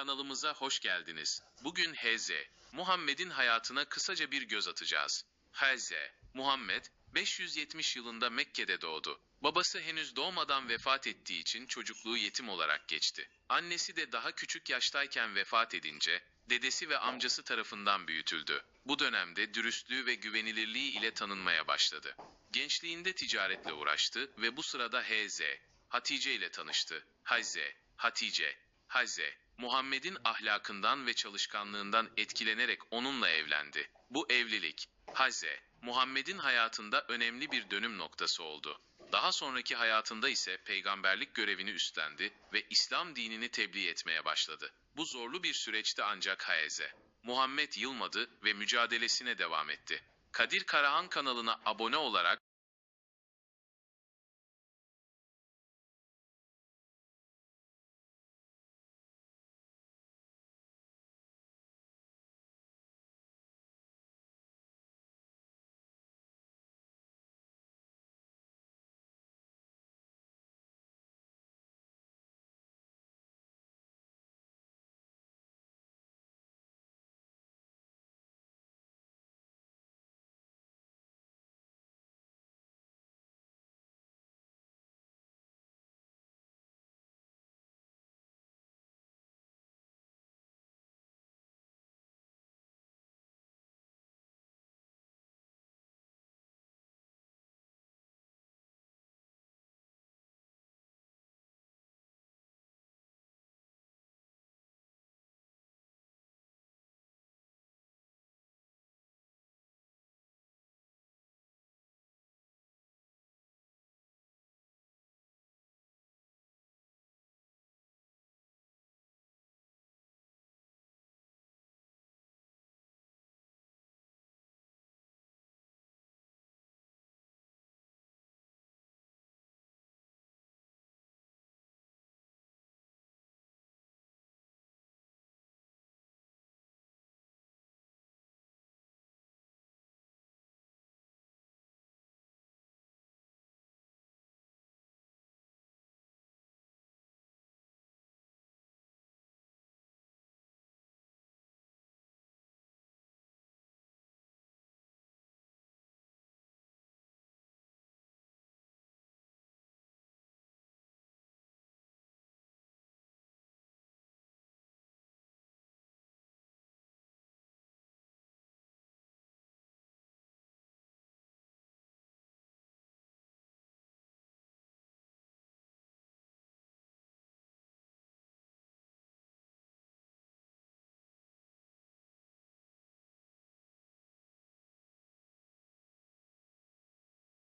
Kanalımıza hoş geldiniz. Bugün Hz. Muhammed'in hayatına kısaca bir göz atacağız. Hz. Muhammed, 570 yılında Mekke'de doğdu. Babası henüz doğmadan vefat ettiği için çocukluğu yetim olarak geçti. Annesi de daha küçük yaştayken vefat edince, dedesi ve amcası tarafından büyütüldü. Bu dönemde dürüstlüğü ve güvenilirliği ile tanınmaya başladı. Gençliğinde ticaretle uğraştı ve bu sırada Hz. Hatice ile tanıştı. Hz. Hatice, Hz. Muhammed'in ahlakından ve çalışkanlığından etkilenerek onunla evlendi. Bu evlilik, Hz. Muhammed'in hayatında önemli bir dönüm noktası oldu. Daha sonraki hayatında ise peygamberlik görevini üstlendi ve İslam dinini tebliğ etmeye başladı. Bu zorlu bir süreçte ancak Hz. Muhammed yılmadı ve mücadelesine devam etti. Kadir Karahan kanalına abone olarak